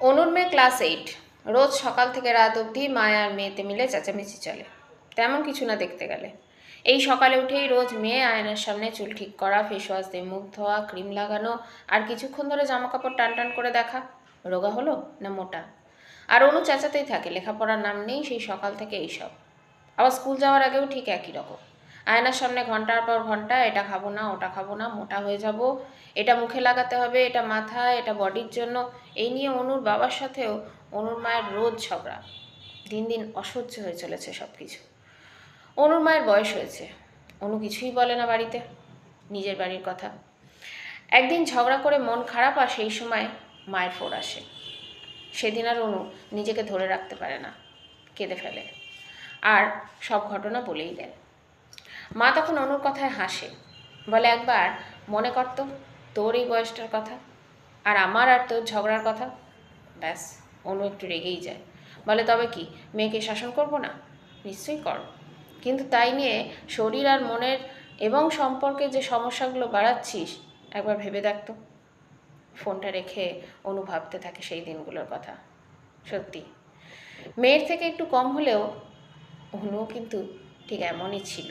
অনুর মেয়ে class eight. রোজ সকাল থেকে রাত অবধি মায়া আর মেয়েতে মিলে চেঁচামেচি চলে। তেমন কিছু না দেখতে গেলে। এই সকালে উঠেই রোজ মেয়ে আয়নার সামনে চুল ঠিক করা ফেস ওয়াশ দিয়ে মুখ ধোয়া ক্রিম লাগানো আর কিছুক্ষণ ধরে জামা কাপড় টান টান করে দেখা। রোগা হলো না মোটা? আর অনু চেঁচাতেই থাকে, লেখাপড়ার নাম নেই সেই সকাল থেকে এইসব। আবার স্কুল যাওয়ার আগেও ঠিক একই রকম। আয়নার সামনে ঘণ্টার পর ঘণ্টা, এটা খাব না, ওটা খাব না, মোটা হয়ে যাব। এটা মুখে লাগাতে হবে, এটা মাথায় এটা বডির জন্য। এই নিয়ে অনুর বাবার সাথেও অনুর মায়ের রোজ ঝগড়া। দিন দিন অসহ্য হয়ে চলেছে সব কিছু অনুর মায়ের বয়স হয়েছে। অনু কিছুই বলে না বাড়িতে, নিজের বাড়ির কথা। একদিন ঝগড়া করে মন খারাপ আর সেই সময় মায়ের ফোর আসে। সেদিন আর অনু নিজেকে ধরে রাখতে পারে না, কেঁদে ফেলে। আর সব ঘটনা বলেই দেয় মা তখন অনুর কথায় হাসে। বলে, একবার মনে করতো তোর এই বয়সটার কথা আর আমার আর তোর ঝগড়ার কথা? ব্যাস, অনু একটু রেগেই যায়। বলে, তবে কি, মেয়েকে শাসন করব না? নিশ্চয়ই কর কিন্তু তাই নিয়ে শরীর আর মনের এবং সম্পর্কে যে সমস্যাগুলো বাড়াচ্ছিস, একবার ভেবে দেখতো ফোনটা রেখে অনু ভাবতে থাকে সেই দিনগুলোর কথা। সত্যি, মেয়ের থেকে একটু কম হলেও অনুও কিন্তু ঠিক এমনই ছিল।